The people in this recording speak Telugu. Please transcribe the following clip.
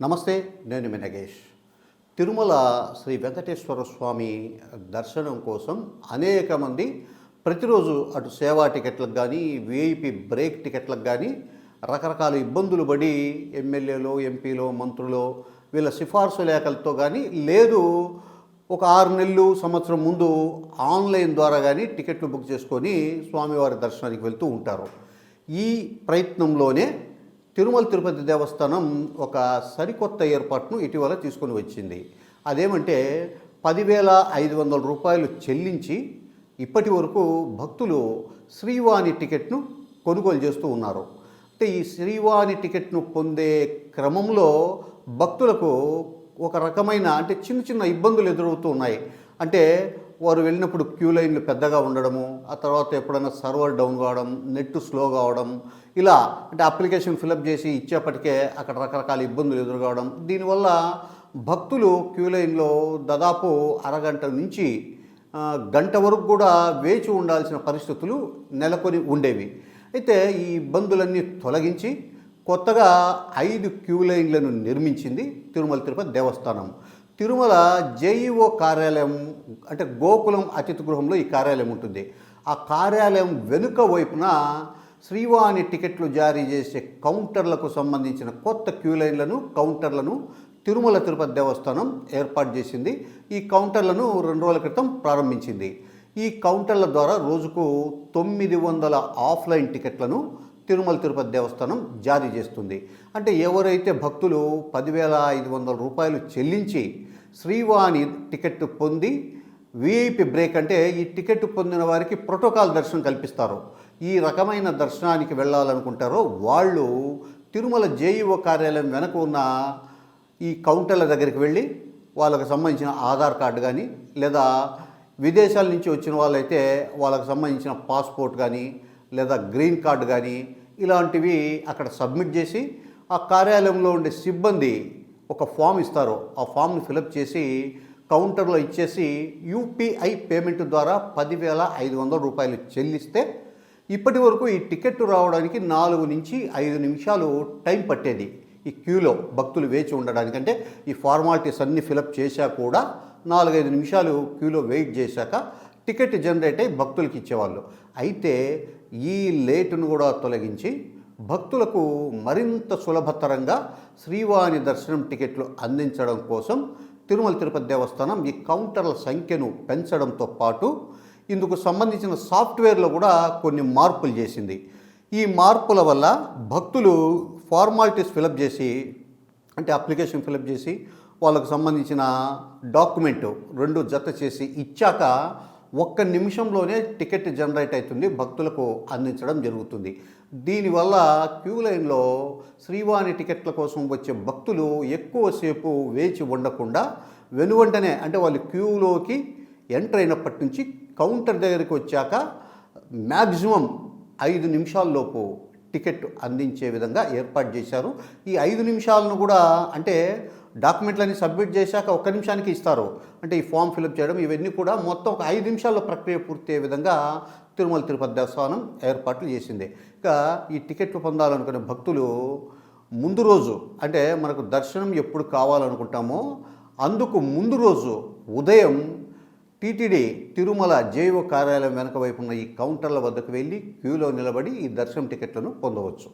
నమస్తే నేను మీ నగేష్. తిరుమల శ్రీ వెంకటేశ్వర స్వామి దర్శనం కోసం అనేక మంది ప్రతిరోజు అటు సేవా టికెట్లకు కానీ విఐపి బ్రేక్ టికెట్లకు కానీ రకరకాల ఇబ్బందులు పడి ఎమ్మెల్యేలో ఎంపీలో మంత్రులు వీళ్ళ సిఫార్సు లేఖలతో కానీ లేదు ఒక ఆరు నెలలు సంవత్సరం ముందు ఆన్లైన్ ద్వారా కానీ టికెట్లు బుక్ చేసుకొని స్వామివారి దర్శనానికి వెళ్తూ ఉంటారు. ఈ ప్రయత్నంలోనే తిరుమల తిరుపతి దేవస్థానం ఒక సరికొత్త ఏర్పాటును ఇటీవల తీసుకొని వచ్చింది. అదేమంటే పదివేల ఐదు వందల రూపాయలు చెల్లించి ఇప్పటి వరకు భక్తులు శ్రీవాణి టికెట్ను కొనుగోలు చేస్తూ ఉన్నారు. అంటే ఈ శ్రీవాణి టికెట్ను పొందే క్రమంలో భక్తులకు ఒక రకమైన అంటే చిన్న చిన్న ఇబ్బందులు ఎదురవుతూ ఉన్నాయి. అంటే వారు వెళ్ళినప్పుడు క్యూ లైన్లు పెద్దగా ఉండడము ఆ తర్వాత ఎప్పుడైనా సర్వర్ డౌన్ కావడం నెట్ స్లో కావడం ఇలా అంటే అప్లికేషన్ ఫిలప్ చేసి ఇచ్చేప్పటికే అక్కడ రకరకాల ఇబ్బందులు ఎదురుకావడం. దీనివల్ల భక్తులు క్యూ లైన్లో దాదాపు అరగంట నుంచి గంట వరకు కూడా వేచి ఉండాల్సిన పరిస్థితులు నెలకొని ఉండేవి. అయితే ఈ ఇబ్బందులన్నీ తొలగించి కొత్తగా ఐదు క్యూ లైన్లను నిర్మించింది తిరుమల తిరుపతి దేవస్థానం. తిరుమల జేఈఓ కార్యాలయం అంటే గోకులం అతిథి గృహంలో ఈ కార్యాలయం ఉంటుంది. ఆ కార్యాలయం వెనుక వైపున శ్రీవాణి టికెట్లు జారీ చేసే కౌంటర్లకు సంబంధించిన కొత్త క్యూ లైన్లను కౌంటర్లను తిరుమల తిరుపతి దేవస్థానం ఏర్పాటు చేసింది. ఈ కౌంటర్లను రెండు రోజుల క్రితం ప్రారంభించింది. ఈ కౌంటర్ల ద్వారా రోజుకు తొమ్మిది వందల ఆఫ్లైన్ టికెట్లను తిరుమల తిరుపతి దేవస్థానం జారీ చేస్తుంది. అంటే ఎవరైతే భక్తులు పదివేల ఐదు వందల రూపాయలు చెల్లించి శ్రీవాణి టికెట్ పొంది విఐపి బ్రేక్ అంటే ఈ టికెట్ పొందిన వారికి ప్రోటోకాల్ దర్శనం కల్పిస్తారు. ఈ రకమైన దర్శనానికి వెళ్ళాలనుకుంటారో వాళ్ళు తిరుమల జేఈఓ కార్యాలయం వెనక ఉన్న ఈ కౌంటర్ల దగ్గరికి వెళ్ళి వాళ్ళకి సంబంధించిన ఆధార్ కార్డు కానీ లేదా విదేశాల నుంచి వచ్చిన వాళ్ళైతే వాళ్ళకి సంబంధించిన పాస్పోర్ట్ కానీ లేదా గ్రీన్ కార్డు కానీ ఇలాంటివి అక్కడ సబ్మిట్ చేసి ఆ కార్యాలయంలో ఉండే సిబ్బంది ఒక ఫామ్ ఇస్తారు ఆ ఫామ్ని ఫిలప్ చేసి కౌంటర్లో ఇచ్చేసి యూపీఐ పేమెంట్ ద్వారా పదివేల ఐదు వందల రూపాయలు చెల్లిస్తే ఇప్పటి వరకు ఈ టికెట్ రావడానికి నాలుగు నుంచి ఐదు నిమిషాలు టైం పట్టేది ఈ క్యూలో భక్తులు వేచి ఉండడానికి. అంటే ఈ ఫార్మాలిటీస్ అన్నీ ఫిలప్ చేశా కూడా నాలుగైదు నిమిషాలు క్యూలో వెయిట్ చేశాక టికెట్ జనరేట్ అయ్యి భక్తులకి ఇచ్చేవాళ్ళు. అయితే ఈ లేటును కూడా తొలగించి భక్తులకు మరింత సులభతరంగా శ్రీవాణి దర్శనం టికెట్లు అందించడం కోసం తిరుమల తిరుపతి దేవస్థానం ఈ కౌంటర్ల సంఖ్యను పెంచడంతో పాటు ఇందుకు సంబంధించిన సాఫ్ట్వేర్లో కూడా కొన్ని మార్పులు చేసింది. ఈ మార్పుల వల్ల భక్తులు ఫార్మాలిటీస్ ఫిలప్ చేసి అంటే అప్లికేషన్ ఫిలప్ చేసి వాళ్ళకు సంబంధించిన డాక్యుమెంట్ రెండు జత చేసి ఇచ్చాక ఒక్క నిమిషంలోనే టికెట్ జనరేట్ అవుతుంది భక్తులకు అందించడం జరుగుతుంది. దీనివల్ల క్యూ లైన్లో శ్రీవాణి టికెట్ల కోసం వచ్చే భక్తులు ఎక్కువసేపు వేచి ఉండకుండా వెనువెంటనే అంటే వాళ్ళు క్యూలోకి ఎంటర్ అయినప్పటి నుంచి కౌంటర్ దగ్గరికి వచ్చాక మ్యాక్సిమం ఐదు నిమిషాల్లోపు టికెట్ అందించే విధంగా ఏర్పాటు చేశారు. ఈ ఐదు నిమిషాలను కూడా అంటే డాక్యుమెంట్లన్నీ సబ్మిట్ చేశాక ఒక్క నిమిషానికి ఇస్తారు. అంటే ఈ ఫామ్ ఫిలప్ చేయడం ఇవన్నీ కూడా మొత్తం ఒక ఐదు నిమిషాల్లో ప్రక్రియ పూర్తయ్యే విధంగా తిరుమల తిరుపతి దేవస్థానం ఏర్పాట్లు చేసింది. ఇక ఈ టికెట్లు పొందాలనుకునే భక్తులు ముందు రోజు అంటే మనకు దర్శనం ఎప్పుడు కావాలనుకుంటామో అందుకు ముందు రోజు ఉదయం టీటీడీ తిరుమల జైవ కార్యాలయం వెనుక వైపు ఉన్న ఈ కౌంటర్ల వద్దకు వెళ్ళి క్యూలో నిలబడి ఈ దర్శనం టికెట్లను పొందవచ్చు.